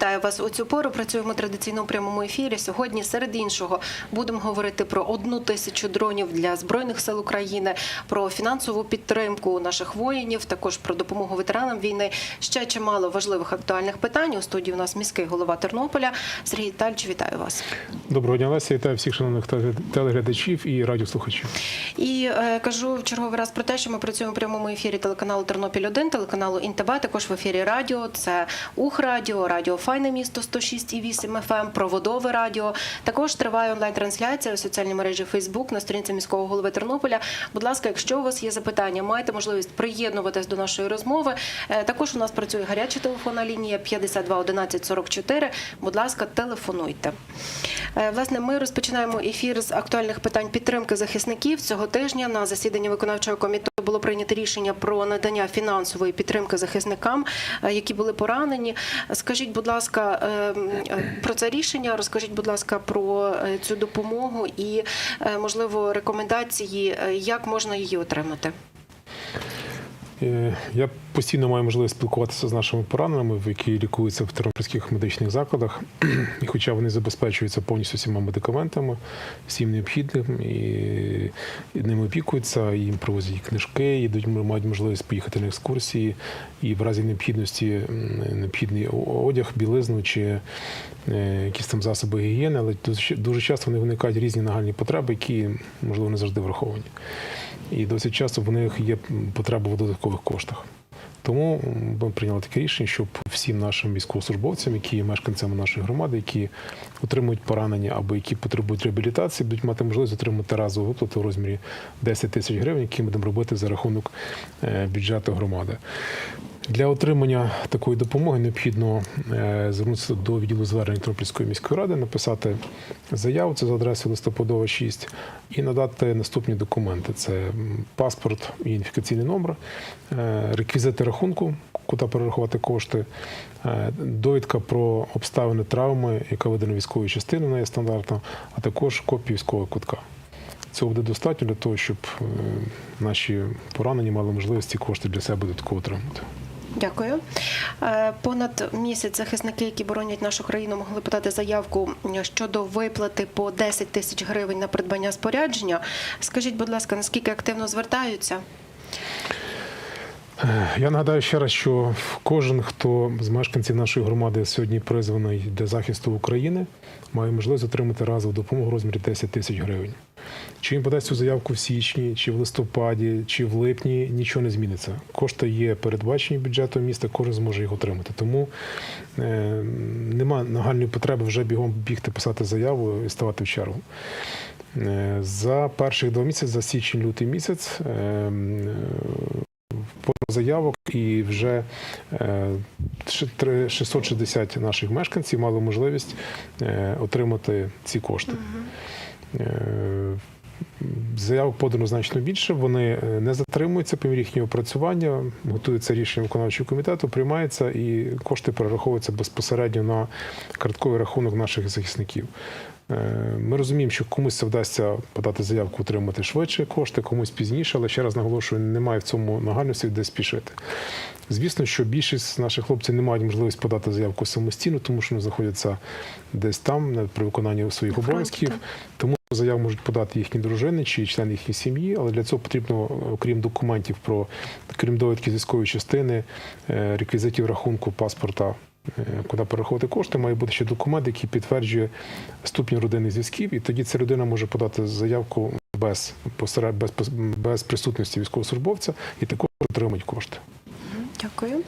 вітаю вас у цю пору. Працюємо традиційно у прямому ефірі. Сьогодні, серед іншого, будемо говорити про одну тисячу дронів для збройних сил України, про фінансову підтримку наших воїнів, також про допомогу ветеранам війни. Ще чимало важливих актуальних питань. У студії у нас міський голова Тернополя Сергій Тальч. Вітаю вас. Доброго дня, Леся. Вітаю всіх шановних теле- телеглядачів і радіослухачів. І е, кажу в черговий раз про те, що ми працюємо в прямому ефірі телеканалу Тернопіль 1 телеканалу Інтеб, також в ефірі радіо. Це Ухрадіо, Радіо Файне місто 106,8 FM, Проводове радіо. Також триває онлайн-трансляція у соціальній мережі Фейсбук на сторінці міського голови Тернополя. Будь ласка, якщо у вас є запитання, маєте можливість приєднуватись до нашої розмови. Е, Також у нас працює гаряча телефонна лінія 52 11 44. Будь ласка, телефонуйте. Е, Власне, ми розпочинаємо ефір з актуальних питань підтримки захисників. Цього тижня на засіданні виконавчого комітету було прийнято рішення про надання фінансової підтримки захисникам, е, які були поранені. Скажіть, будь ласка, е, е, про це рішення. Розкажіть, будь ласка, про цю допомогу і, можливо, рекомендації, як можна її отримати. Я постійно маю можливість спілкуватися з нашими пораненими, які лікуються в тернопільських медичних закладах. І хоча вони забезпечуються повністю всіма медикаментами, всім необхідним, і, і ними опікуються, і їм привозять книжки, і мають можливість поїхати на екскурсії, і в разі необхідності необхідний одяг, білизну чи е, якісь там засоби гігієни, але дуже часто вони виникають різні нагальні потреби, які можливо не завжди враховані. І досить часто в них є потреба в додаткових коштах. Тому ми прийняли таке рішення, щоб всім нашим військовослужбовцям, які є мешканцями нашої громади, які отримують поранення або які потребують реабілітації, будуть мати можливість отримати разову виплату в розмірі 10 тисяч гривень, які ми будемо робити за рахунок е, бюджету громади. Для отримання такої допомоги необхідно е, звернутися до відділу звернень Тернопільської міської ради, написати заяву, це за адресою листопадова 6, і надати наступні документи: це паспорт ідентифікаційний номер, е, реквізити рахунку, куди перерахувати кошти, е, довідка про обставини травми, яка видана військовою частиною, вона є стандартна, а також копію військового квитка. Цього буде достатньо для того, щоб наші поранені мали можливість ці кошти для себе додатково отримати. Дякую. Е, Понад місяць захисники, які боронять нашу країну, могли подати заявку щодо виплати по 10 тисяч гривень на придбання спорядження. Скажіть, будь ласка, наскільки активно звертаються? Я нагадаю ще раз, що кожен, хто з мешканців нашої громади сьогодні призваний для захисту України, має можливість отримати разову допомогу в розмірі 10 тисяч гривень. Чи він подасть цю заявку в січні, чи в листопаді, чи в липні, нічого не зміниться. Кошти є передбачені бюджетом міста, кожен зможе їх отримати. Тому е, нема нагальної потреби вже бігом бігти писати заяву і ставати в чергу. Е, За перших два місяці, за січень-лютий місяць, е, м, заявок, і вже е, ще три- 660 наших мешканців мали можливість е, отримати ці кошти. Е, Заявок подано значно більше. Вони е, не затримуються по мірі їхнього опрацювання, готується рішення виконавчого комітету, приймається і кошти перераховуються безпосередньо на картковий рахунок наших захисників. Е, Ми розуміємо, що комусь це вдасться подати заявку, отримати швидше кошти, комусь пізніше, але ще раз наголошую, немає в цьому нагальності де спішити. Звісно, що більшість наших хлопців не мають можливість подати заявку самостійно, тому що вони знаходяться десь там при виконанні своїх обов'язків. Тому заяву можуть подати їхні дружини чи члени їхньої сім'ї, але для цього потрібно, окрім документів про крім довідки з військової частини, е, реквізитів рахунку паспорта. е, Куди перераховувати кошти, має бути ще документ, який підтверджує ступінь родинних зв'язків, і тоді ця людина може подати заявку без без, без присутності військовослужбовця і також отримати кошти. Дякую.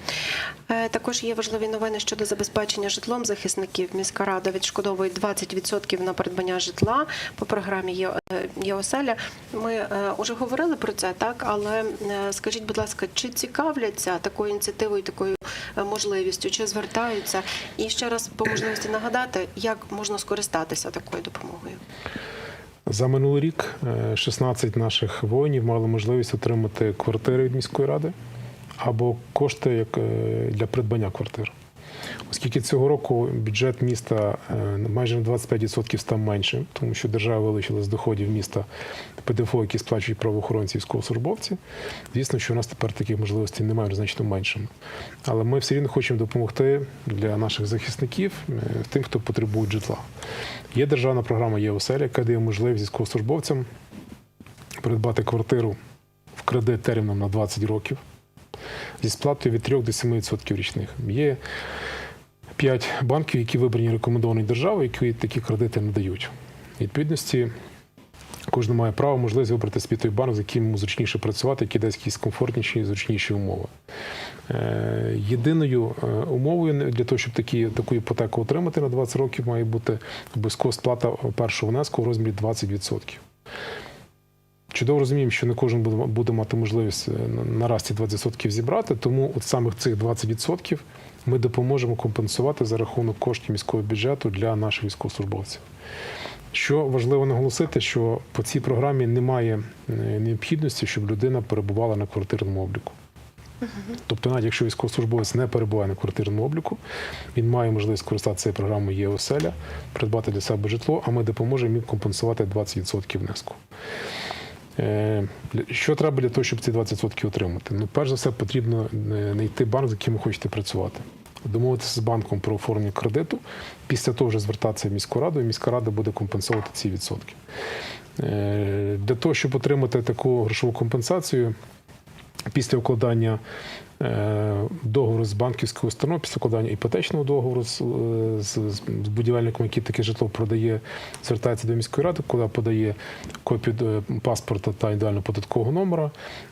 Е, Також є важливі новини щодо забезпечення житлом захисників. Міська рада відшкодовує 20% на придбання житла по програмі «Є- е, «Єоселя». Ми вже говорили про це, так але е, скажіть, будь ласка, чи цікавляться такою ініціативою, такою е, можливістю, чи звертаються? І ще раз по можливості нагадати, як можна скористатися такою допомогою. За минулий рік е, 16 наших воїнів мали можливість отримати квартири від міської ради або кошти е, для придбання квартир. Оскільки цього року бюджет міста е, майже на 25% став меншим, тому що держава вилучила з доходів міста ПДФО, які сплачують правоохоронці військовослужбовці. Звісно, що у нас тепер таких можливостей немає значно меншими. Але ми все рівно хочемо допомогти для наших захисників, е, тим, хто потребує житла. Є державна програма «Є-оселя», яка дає можливість військовослужбовцям придбати квартиру в кредит терміном на 20 років зі сплатою від 3 до 7% річних. Є 5 банків, які вибрані рекомендовані державою, які такі кредити надають. Відповідності кожен має право можливість вибрати собі той банк, з яким йому зручніше працювати, який дасть якісь комфортніші і зручніші умови. Е, Єдиною е, умовою для того, щоб такі, таку іпотеку отримати на 20 років, має бути обов'язкова сплата першого внеску у розмірі 20%. Чудово розуміємо, що не кожен буде, мати можливість е, нараз ці 20% зібрати, тому от саме цих 20% ми допоможемо компенсувати за рахунок коштів міського бюджету для наших військовослужбовців. Що важливо наголосити, що по цій програмі немає е, необхідності, щоб людина перебувала на квартирному обліку. Тобто, навіть якщо військовослужбовець не перебуває на квартирному обліку, він має можливість користатися програмою є оселя, придбати для себе житло, а ми допоможемо їм компенсувати 20% внеску. Е, Що треба для того, щоб ці 20% отримати? Ну, перш за все, потрібно е, знайти банк, з яким ви хочете працювати. Домовитися з банком про оформлення кредиту, після того вже звертатися в міську раду, і міська рада буде компенсувати ці відсотки. Е, Для того, щоб отримати таку грошову компенсацію, після укладання договору з банківською установою, після укладання іпотечного договору з, е, з, з будівельником, який таке житло продає, звертається до міської ради, куди подає копію е, паспорта та індивідуального податкового номера,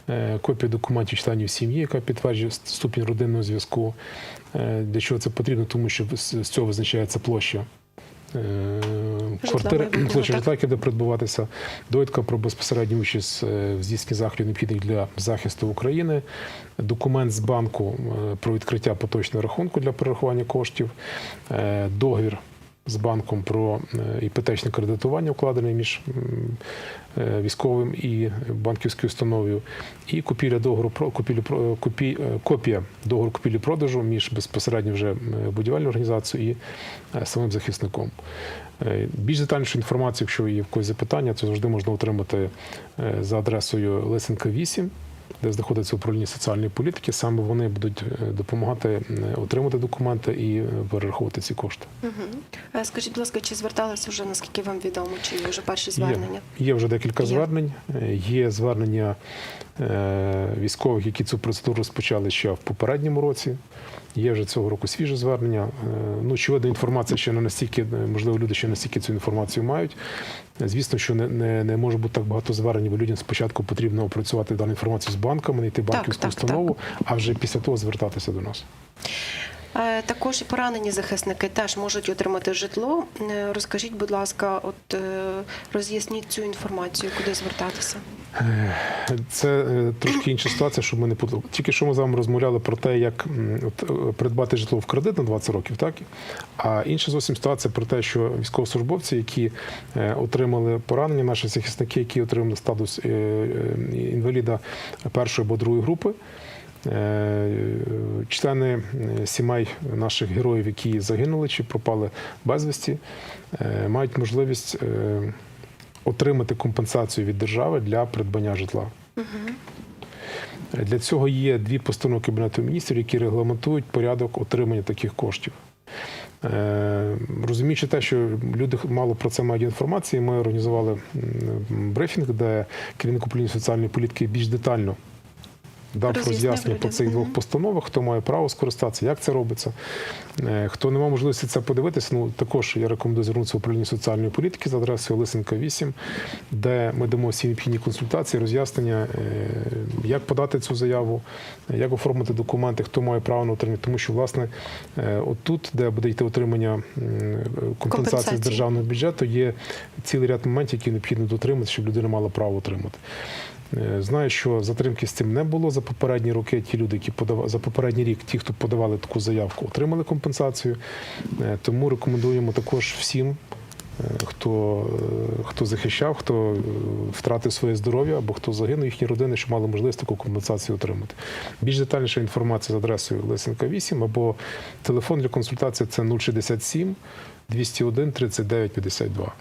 е, копію документів членів сім'ї, яка підтверджує ступінь родинного зв'язку. Е, Для чого це потрібно? Тому що з з цього визначається площа. Е, Квартири площа житла, яке буде придбуватися, довідка про безпосередню участь е, в здійсненні заходів необхідних для захисту України, документ з банку е, про відкриття поточного рахунку для перерахування коштів, договір з банком про е, іпотечне кредитування, укладений між е, військовим і банківською установою, і купівля договору про купівлю купі, е, копія договору купівлі продажу між безпосередньо вже будівельною організацією і самим захисником. Більш детальнішу інформацію, якщо є в когось запитання, то завжди можна отримати за адресою Лисенка 8, де знаходиться управління соціальної політики. Саме вони будуть е, допомагати е, отримати документи і е, перераховувати ці кошти. Угу. Скажіть, будь ласка, чи зверталися вже, наскільки вам відомо, чи є вже перші звернення? Є, є вже декілька Є. звернень. Є звернення військових, які цю процедуру розпочали ще в попередньому році. Є вже цього року свіже звернення. Е, Ну, очевидно, інформація ще не настільки, е, можливо, люди ще настільки цю інформацію мають. Звісно, що не, не, не може бути так багато звернень, бо людям спочатку потрібно опрацювати дану інформацію з банками, знайти банківську так, установу, а вже після того звертатися до нас. Е, Також і поранені захисники теж можуть отримати житло. Е, Розкажіть, будь ласка, от е, роз'ясніть цю інформацію, куди звертатися. Це трошки інша ситуація, щоб ми не путали. Тільки що ми з вами розмовляли про те, як от, придбати житло в кредит на 20 років, так? А інша зовсім ситуація про те, що військовослужбовці, які отримали поранення, наші захисники, які отримали статус інваліда першої або другої групи. Е, Члени е, сімей наших героїв, які загинули чи пропали безвісті, е, мають можливість отримати компенсацію від держави для придбання житла. Для цього є дві постанови Кабінету міністрів, які регламентують порядок отримання таких коштів. Розуміючи те, що люди мало про це мають інформації, ми організували брифінг, де керівник управління соціальної політики більш детально дав роз'яснення по цих двох постановах, хто має право скористатися, як це робиться. Е, Хто не мав можливості це подивитися, ну також я рекомендую звернутися в управління соціальної політики за адресою Лисенка 8, де ми дамо всі необхідні консультації, роз'яснення, е, як подати цю заяву, як оформити документи, хто має право на отримання. Тому що, власне, е, отут, де буде йти отримання компенсації Компенсації. з державного бюджету, є цілий ряд моментів, які необхідно дотримати, щоб людина мала право отримати. Е, Знаю, що затримки з цим не було за попередні роки. Ті люди, які подавали за попередній рік, ті, хто подавали таку заявку, отримали компенсацію. Е, Тому рекомендуємо також всім е, хто, хто захищав, хто втратив своє здоров'я або хто загинув, їхні родини, щоб мали можливість таку компенсацію отримати. Більш детальніша інформація з адресою Лисенка 8 або телефон для консультації це 067 201 39 52.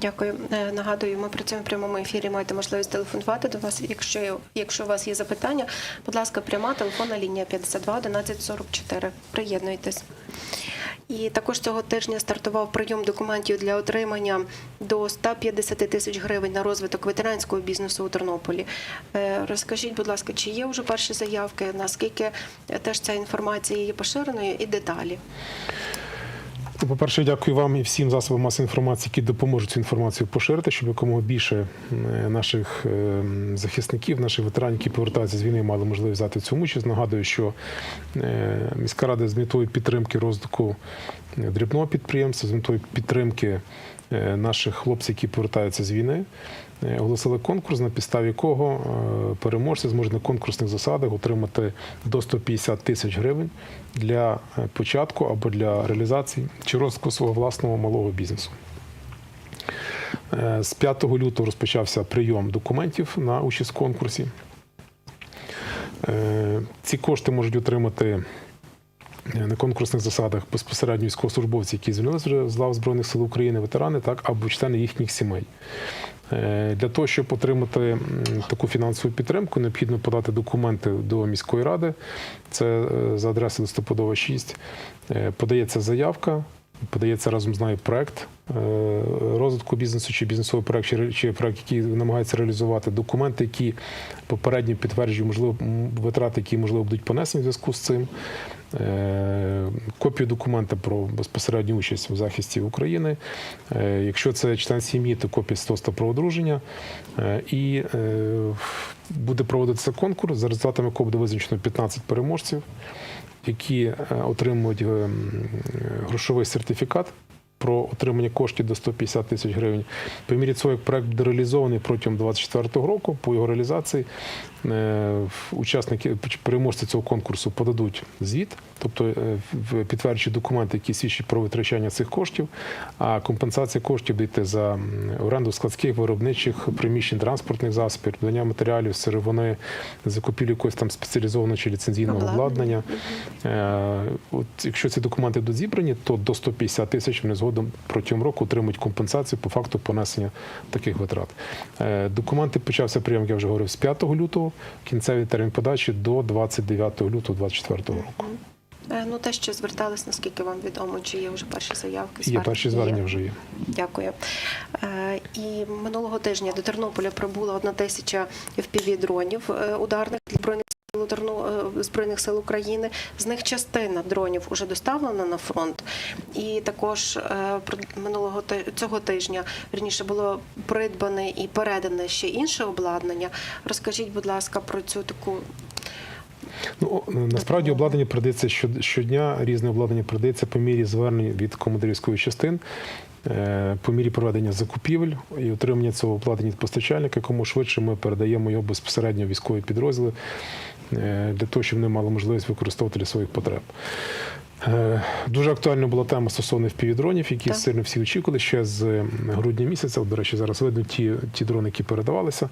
Дякую. Е, Нагадую, ми працюємо в прямому ефірі. Маєте можливість телефонувати до вас. Якщо якщо у вас є запитання, будь ласка, пряма телефонна лінія 52 11 44. Приєднуйтесь. І також цього тижня стартував прийом документів для отримання до 150 тисяч гривень на розвиток ветеранського бізнесу у Тернополі. Е, Розкажіть, будь ласка, чи є вже перші заявки? Наскільки е, теж ця інформація є поширеною і деталі? Ну, По-перше, дякую вам і всім засобам масової інформації, які допоможуть цю інформацію поширити, щоб якомога більше наших е, захисників, наших ветеранів, які повертаються з війни, мали можливість взяти в цьому участь. Нагадую, що е, міська рада з метою підтримки розвитку е, дрібного підприємства, з метою підтримки наших хлопців, які повертаються з війни. Е, Оголосили конкурс, на підставі якого е, переможці зможуть на конкурсних засадах отримати до 150 тисяч гривень для е, початку або для реалізації чи розвитку свого власного малого бізнесу. З 5 лютого розпочався прийом документів на участь в конкурсі. Ці кошти можуть отримати на конкурсних засадах безпосередньо військовослужбовці, які звільнилися з лав Збройних сил України, ветерани, так або члени їхніх сімей. Е, Для того, щоб отримати таку фінансову підтримку, необхідно подати документи до міської ради. Це е, за адресою листопадова 6. Е, Подається заявка, подається разом з нею проект е, розвитку бізнесу чи бізнесовий проект, чи проект, який намагається реалізувати документи, які попередньо підтверджують можливо витрати, які можливо будуть понесені в зв'язку з цим. Е, Копію документа про безпосередню участь в захисті України. Е, Якщо це член сім'ї, то копія свідоцтва про одруження. І буде проводитися конкурс, за результатами якого буде визначено 15 переможців, які е, отримують е, грошовий сертифікат. Про отримання коштів до 150 тисяч гривень. По мірі цього, як проект буде реалізований протягом 2024 року, по його реалізації е, учасники переможці цього конкурсу подадуть звіт, тобто е, підтверджуючи документи, які свідчать про витрачання цих коштів. А компенсація коштів буде йти за оренду складських виробничих приміщень транспортних засобів, придбання матеріалів, сировини, закупівлю якогось там спеціалізованого чи ліцензійного Обладнання. обладнання. Е, От якщо ці документи будуть зібрані, то до 150 тисяч вони згодом протягом року отримують компенсацію по факту понесення таких витрат. Е, Документи почався прийом, як я вже говорив, з 5 лютого, кінцевий термін подачі до 29 лютого 2024 року. Е, Ну, те, що звертались, наскільки вам відомо, чи є вже перші заявки? Є перші звернення вже є. Дякую. Е, І минулого тижня до Тернополя прибула одна тисяча FPV дронів е, ударних для збройних збройних сил України. З них частина дронів вже доставлена на фронт. І також е, минулого цього тижня вірніше було придбане і передане ще інше обладнання. Розкажіть, будь ласка, про цю таку Ну, насправді обладнання передається щодня, різне обладнання передається по мірі звернень від командирів військових частин, е, по мірі проведення закупівель і отримання цього обладнання від постачальника, якому швидше ми передаємо його безпосередньо військові підрозділи е, для того, щоб вони мали можливість використовувати для своїх потреб. Е, Дуже актуальна була тема стосовно впівдронів, які Так. сильно всі очікували ще з грудня місяця. До речі, зараз видно ті, ті дрони, які передавалися.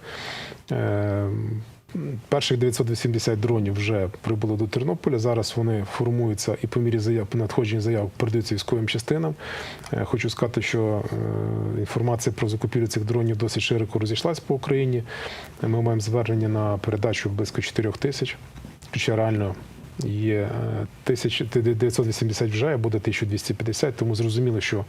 Перших 980 дронів вже прибуло до Тернополя. Зараз вони формуються і по мірі заяв надходження заяв передаються військовим частинам. Е, Хочу сказати, що е, інформація про закупівлю цих дронів досить широко розійшлась по Україні. Ми маємо звернення на передачу близько 4 тисяч. Хоча реально е, 1980 вже, а буде 1250, тому зрозуміло, що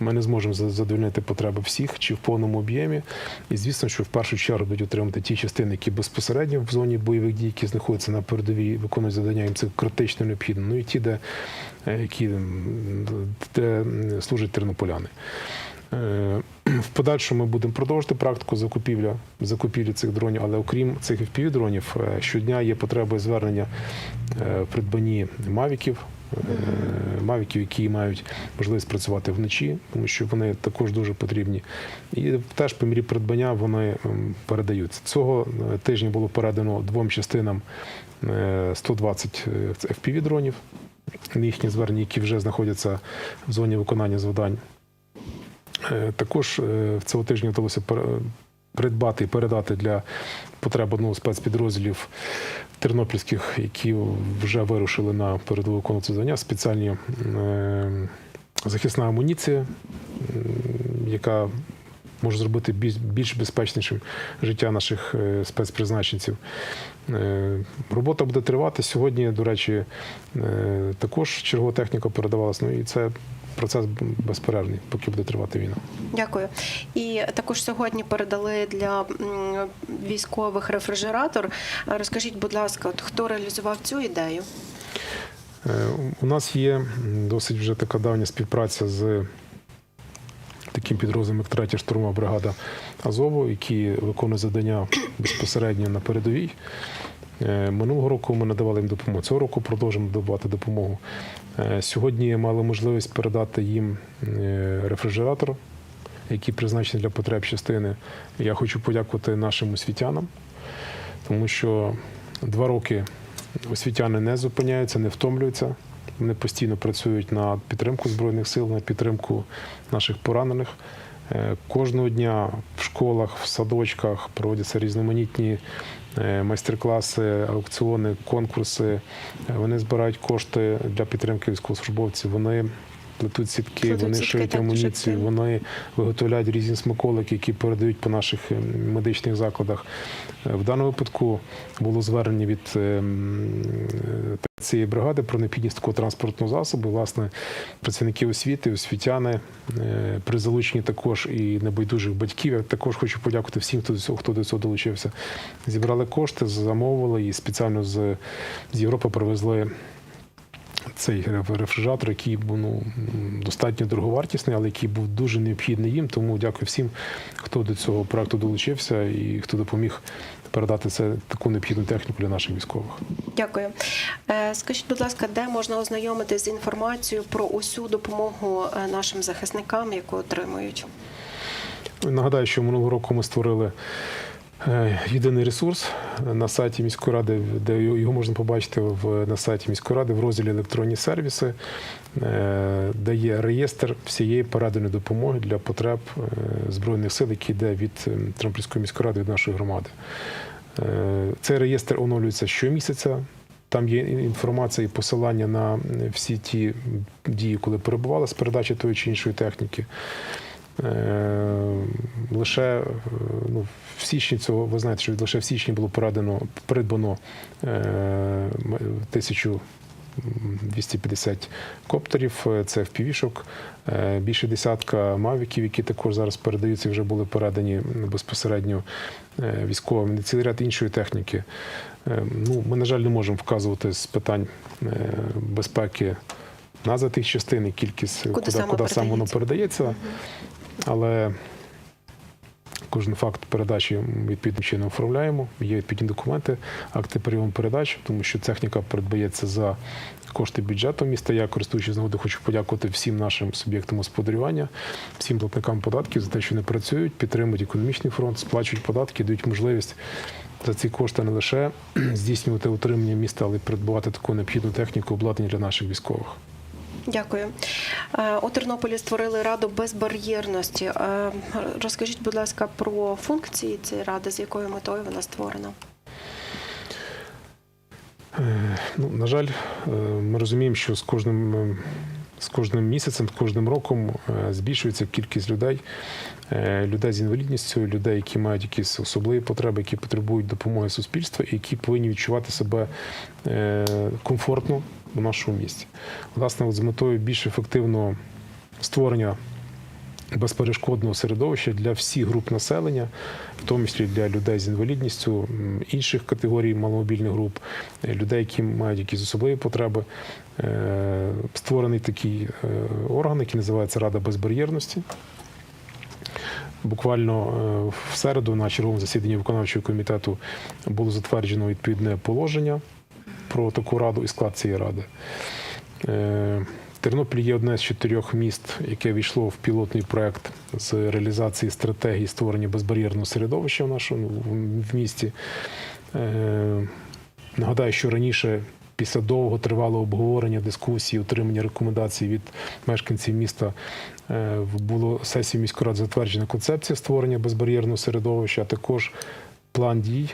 ми не зможемо за- задовольнити потреби всіх чи в повному об'ємі. І звісно, що в першу чергу будуть отримати ті частини, які безпосередньо в зоні бойових дій, які знаходяться на передовій, виконують завдання, їм це критично необхідно. Ну і ті, де, е, які, де служать тернополяни. Е, В подальшому ми будемо продовжити практику закупівля, закупівлі цих дронів, але окрім цих FPV-дронів, е, щодня є потреба звернення е, в придбанні мавіків, мавіків, які мають можливість працювати вночі, тому що вони також дуже потрібні. І теж по мірі придбання вони передаються. Цього тижня було передано двом частинам е, 120 FPV-дронів, їхні звернення, які вже знаходяться в зоні виконання завдань. Е, Також е, цього тижня вдалося придбати і передати для потреб одного спецпідрозділів тернопільських, які вже вирушили на передову виконувати завдання, спеціальні е, захисна амуніція, яка може зробити більш, безпечнішим життя наших е, спецпризначенців. Е, Робота буде тривати. Сьогодні, до речі, е, також чергова техніка передавалась. Ну і це процес безперервний, поки буде тривати війна. Дякую. І також сьогодні передали для військових рефрижератор. Розкажіть, будь ласка, хто реалізував цю ідею? Е, У нас є досить вже така давня співпраця з таким підрозділом, як третя штурмова бригада Азову, які виконують завдання безпосередньо на передовій. Е, Минулого року ми надавали їм допомогу. Цього року продовжимо надавати допомогу. Е, Сьогодні мали можливість передати їм е, рефрижератор, який призначений для потреб частини. Я хочу подякувати нашим освітянам, тому що два роки освітяни не зупиняються, не втомлюються. Вони постійно працюють на підтримку збройних сил, на підтримку наших поранених. Е, Кожного дня в школах, в садочках проводяться різноманітні майстер-класи, аукціони, конкурси. Е, Вони збирають кошти для підтримки військовослужбовців. Вони плетуть сітки, Плетуть вони сітки, шиють амуніцію, вони виготовляють різні смаколики, які передають по наших е, медичних закладах. Е, В даному випадку було звернення від е, цієї бригади про необхідність такого транспортного засобу. Власне, працівники освіти, освітяни при залученні також і небайдужих батьків. Я також хочу подякувати всім, хто до цього, хто до цього долучився. Зібрали кошти, замовили і спеціально з, з Європи привезли цей рефрижератор, який був ну, достатньо дороговартісний, але який був дуже необхідний їм. Тому дякую всім, хто до цього проекту долучився і хто допоміг передати це таку необхідну техніку для наших військових. Дякую. Е, Скажіть, будь ласка, де можна ознайомитися з інформацією про усю допомогу е, нашим захисникам, яку отримують? Нагадаю, що минулого року ми створили єдиний ресурс на сайті міської ради, де його можна побачити в, на сайті міської ради в розділі електронні сервіси, е, де є реєстр всієї переданої допомоги для потреб е, збройних сил, які йде від е, Тернопільської міської ради від нашої громади. Е, Цей реєстр оновлюється щомісяця. Там є інформація і посилання на всі ті дії, коли перебували з передачі тої чи іншої техніки. Е, Лише е, ну, в січні цього, ви знаєте, що лише в січні було передано, придбано е, м- 1250 коптерів, е, це впівішок, е, більше десятка мавіків, які також зараз передаються, вже були передані безпосередньо е, військовим. Цілий ряд іншої техніки. Е, Ну, ми, на жаль, не можемо вказувати з питань е, безпеки назва тих частин і кількість, Куди куди, саме куди саме воно передається? Але кожен факт передачі відповідним чином оформляємо. Є відповідні документи, акти прийому передач, тому що техніка передбається за кошти бюджету міста. Я користуючись нагоди, хочу подякувати всім нашим суб'єктам господарювання, всім платникам податків за те, що вони працюють, підтримують економічний фронт, сплачують податки, дають можливість за ці кошти не лише здійснювати утримання міста, але й придбувати таку необхідну техніку обладнання для наших військових. Дякую. Е, У Тернополі створили раду безбар'єрності. Е, Розкажіть, будь ласка, про функції цієї ради, з якою метою вона створена? Е, Ну, на жаль, ми розуміємо, що з кожним, з кожним місяцем, з кожним роком збільшується кількість людей, людей з інвалідністю, людей, які мають якісь особливі потреби, які потребують допомоги суспільства і які повинні відчувати себе комфортно в нашому місті. Власне, от з метою більш ефективного створення безперешкодного середовища для всіх груп населення, в тому числі для людей з інвалідністю, інших категорій маломобільних груп, е, людей, які мають якісь особливі потреби. Е, Створений такий е, орган, який називається Рада безбар'єрності. Буквально в середу на черговому засіданні виконавчого комітету було затверджено відповідне положення про таку раду і склад цієї ради. Е, Тернопіль є одне з чотирьох міст, яке війшло в пілотний проект з реалізації стратегії створення безбар'єрного середовища в нашому в місті. Е, Нагадаю, що раніше після довго тривалого обговорення, дискусії, отримання рекомендацій від мешканців міста е, було сесією міської ради затверджена концепція створення безбар'єрного середовища, а також план дій.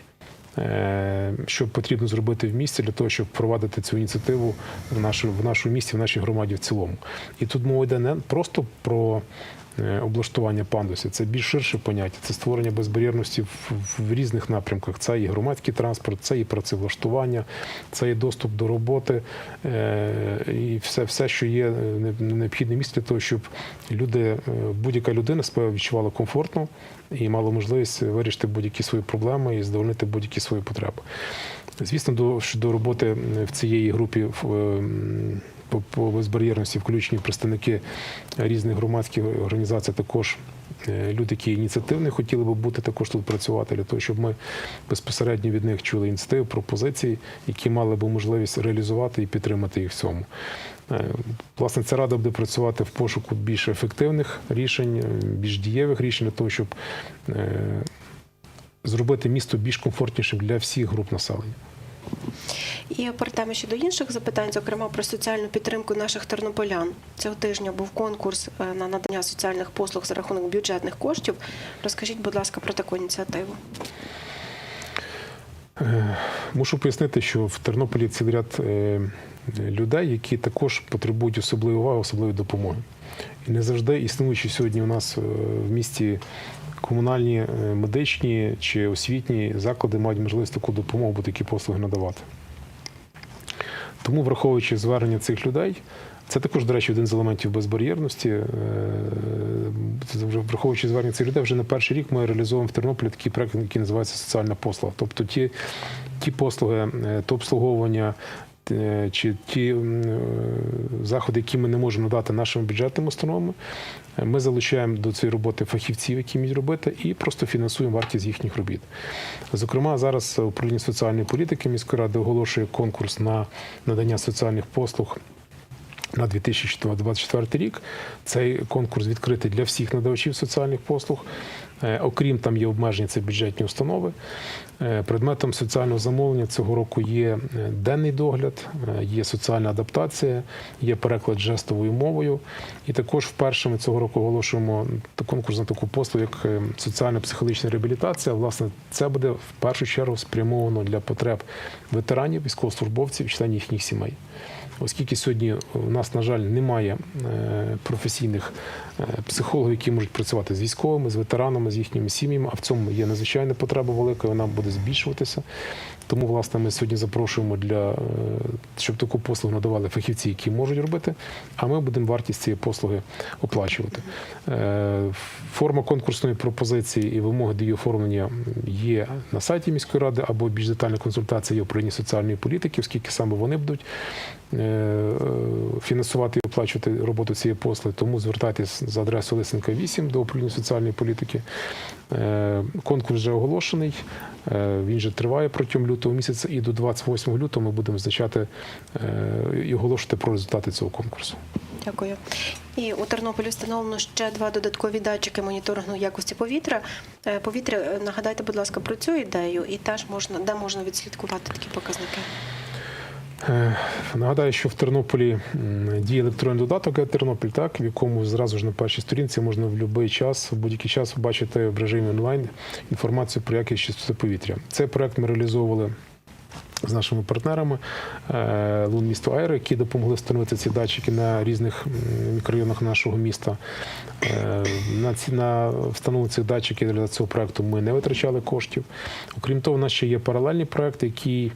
Е, Що потрібно зробити в місті для того, щоб впровадити цю ініціативу в нашу в нашому місті, в нашій громаді в цілому. І тут мова йде не просто про облаштування пандусів, це більш ширше поняття. Це створення безбар'єрності в, в різних напрямках. Це і громадський транспорт, це і працевлаштування, це і доступ до роботи, е, і все, все, що є е, необхідне місце для того, щоб люди, е, будь-яка людина себе відчувала комфортно і мала можливість вирішити будь-які свої проблеми і задовольнити будь-які свої потреби. Звісно, до щодо роботи в цієї групі в, ем, по, по безбар'єрності включені представники різних громадських організацій, також е, люди, які ініціативні, хотіли би бути також тут працювати для того, щоб ми безпосередньо від них чули ініціативи, пропозиції, які мали б можливість реалізувати і підтримати їх в цьому. Е, Власне, ця рада буде працювати в пошуку більш ефективних рішень, е, більш дієвих рішень для того, щоб зробити місто більш комфортнішим для всіх груп населення. І перейдемо ще до інших запитань, зокрема про соціальну підтримку наших тернополян. Цього тижня був конкурс е, на надання соціальних послуг за рахунок бюджетних коштів. Розкажіть, будь ласка, про таку ініціативу. Е, Мушу пояснити, що в Тернополі цілий ряд е, людей, які також потребують особливої уваги, особливої допомоги. І не завжди існуючі сьогодні у нас в місті комунальні, е, медичні чи освітні заклади мають можливість таку допомогу, або такі послуги надавати. Тому, враховуючи звернення цих людей, це також, до речі, один з елементів безбар'єрності. Е, Враховуючи звернення цих людей, вже на перший рік ми реалізовуємо в Тернополі такий проект, який називається соціальна послуга. Тобто ті, ті послуги, е, то обслуговування. Чи ті заходи, які ми не можемо надати нашим бюджетним установам, е, ми залучаємо до цієї роботи фахівців, які вміють робити, і просто фінансуємо вартість їхніх робіт. Зокрема, зараз управління соціальної політики міської ради оголошує конкурс на надання соціальних послуг на 2024 рік. Цей конкурс відкритий для всіх надавачів соціальних послуг. Е, Окрім там є обмеження, це бюджетні установи. Е, Предметом соціального замовлення цього року є е, денний догляд, є соціальна адаптація, є переклад жестовою мовою. І також вперше ми цього року оголошуємо конкурс на таку послугу, як е, соціально-психологічна реабілітація. Власне, це буде в першу чергу спрямовано для потреб ветеранів, військовослужбовців, членів їхніх сімей. Оскільки сьогодні у нас, на жаль, немає е, професійних е, психологів, які можуть працювати з військовими, з ветеранами, з їхніми сім'ями, а в цьому є надзвичайна потреба велика, вона буде збільшуватися. Тому, власне, ми сьогодні запрошуємо для е, щоб таку послугу надавали фахівці, які можуть робити, а ми будемо вартість цієї послуги оплачувати. Е, Форма конкурсної пропозиції і вимоги до її оформлення є на сайті міської ради або більш детальна консультація є в управлінні соціальної політики, оскільки саме вони будуть е, фінансувати і оплачувати роботу цієї послуги. Тому звертайтесь за адресою Лисенка 8 до управління соціальної політики. Е, Конкурс вже оголошений. Е, Він вже триває протягом лютого місяця, і до 28 лютого ми будемо визначати е, і оголошувати про результати цього конкурсу. Дякую. І у Тернополі встановлено ще два додаткові датчики моніторингу якості повітря. Повітря, нагадайте, будь ласка, про цю ідею, і теж можна, де можна відслідкувати такі показники. Е, Нагадаю, що в Тернополі діє електронний додаток «Е Тернопіль, так в якому зразу ж на першій сторінці можна в будь-який час, в будь-який час побачити в режимі онлайн інформацію про якість чистоти повітря. Цей проект ми реалізовували. З нашими партнерами е, Лун місто Айри, які допомогли встановити ці датчики на різних мікрорайонах нашого міста. Е, На ці на встановлення цих датчиків для цього проекту ми не витрачали коштів. Окрім того, у нас ще є паралельний проект, який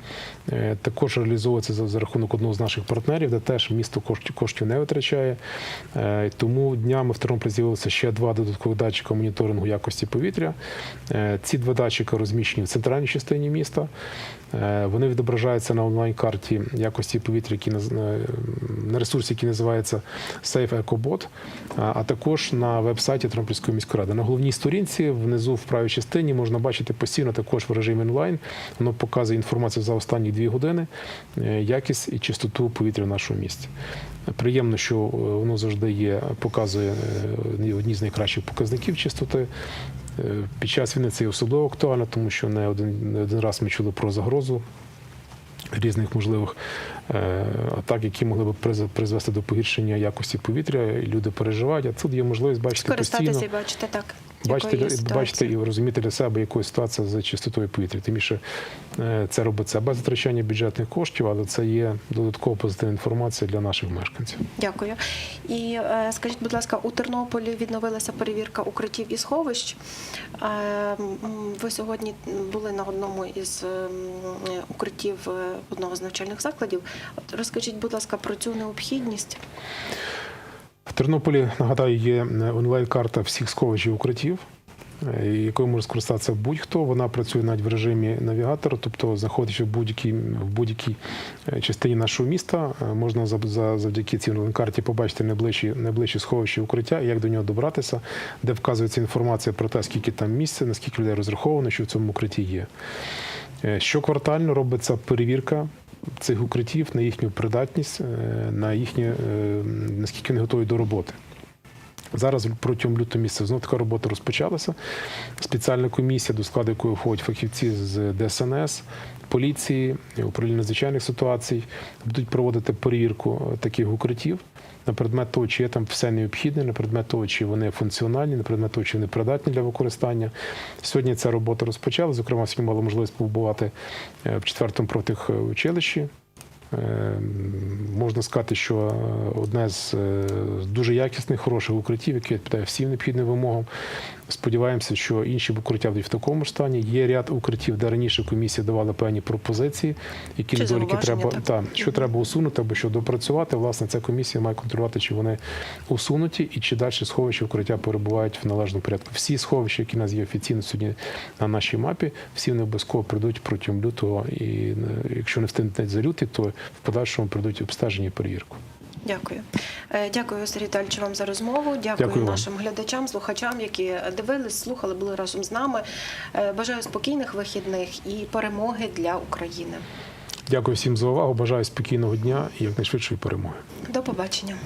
е, також реалізовується за, за рахунок одного з наших партнерів, де теж місто коштів, коштів не витрачає. Тому днями в Тернополі з'явилося ще два додаткових датчика моніторингу якості повітря. Ці два датчика розміщені в центральній частині міста. Вони відображаються на онлайн-карті якості повітря, які на- на ресурсі, який називається Safe EcoBot, а також на веб-сайті Тернопільської міської ради. На головній сторінці внизу в правій частині можна бачити постійно також в режимі онлайн. Воно показує інформацію за останні дві години, е, якість і чистоту повітря в нашому місті. Приємно, що е, воно завжди є, показує е, одні з найкращих показників чистоти. Е, Під час війни це особливо актуально, тому що не один, не один раз ми чули про загрозу різних можливих е, атак, які могли б приз- призвести до погіршення якості повітря. І люди переживають. А тут є можливість бачити постійно. Скористатися і бачити так. Є бачите і розуміти для себе, якою ситуація з чистотою повітря. Тим більше е, це робиться без витрачання бюджетних коштів, але це є додаткова позитивна інформація для наших мешканців. Дякую. І е, скажіть, будь ласка, у Тернополі відновилася перевірка укриттів і сховищ. Е, ви сьогодні були на одному із укриттів одного з навчальних закладів. Розкажіть, будь ласка, про цю необхідність. В Тернополі нагадаю, є онлайн-карта всіх сховищів укриттів. е, Якою може скористатися будь-хто. Вона працює навіть в режимі навігатора, тобто знаходячи в будь-якій в будь-якій е, частині нашого міста, е, можна за- за- завдяки цій онлайн-карті побачити найближчі, найближчі сховища укриття як до нього добратися, де вказується інформація про те, скільки там місця, наскільки людей розраховано, що в цьому укритті є. Е, Щоквартально робиться перевірка цих укриттів на їхню придатність, е, на їхнє, е, наскільки вони готові до роботи. Зараз протягом лютого місяця знов така робота розпочалася. Спеціальна комісія, до складу якої входять фахівці з ДСНС, поліції, управління надзвичайних ситуацій, будуть проводити перевірку е, таких укриттів на предмет того, чи є там все необхідне, на предмет того, чи вони функціональні, на предмет того, чи вони придатні для використання. Сьогодні ця робота розпочала. Зокрема, сьогодні мали можливість побувати е, в четвертому протихучилищі. Е, Можна сказати, що е, одне з дуже якісних, хороших укриттів, яке відповідає всім необхідним вимогам. Сподіваємося, що інші укриття будуть в такому ж стані. Є ряд укриттів, де раніше комісія давала певні пропозиції, які недоліки треба так? та, що треба усунути, або що допрацювати. Власне, ця комісія має контролювати, чи вони усунуті і чи далі сховища укриття перебувають в належному порядку. Всі сховища, які в нас є офіційно сьогодні на нашій мапі, всі вони обов'язково прийдуть протягом лютого. І е, якщо не встигнуть за лютий, то в подальшому прийдуть обстеження і перевірку. Дякую. Е, Дякую, Сергій Віталійович, вам за розмову. Дякую, Дякую вам. нашим глядачам, слухачам, які дивились, слухали, були разом з нами. Е, Бажаю спокійних вихідних і перемоги для України. Дякую всім за увагу. Бажаю спокійного дня і якнайшвидшої перемоги. До побачення.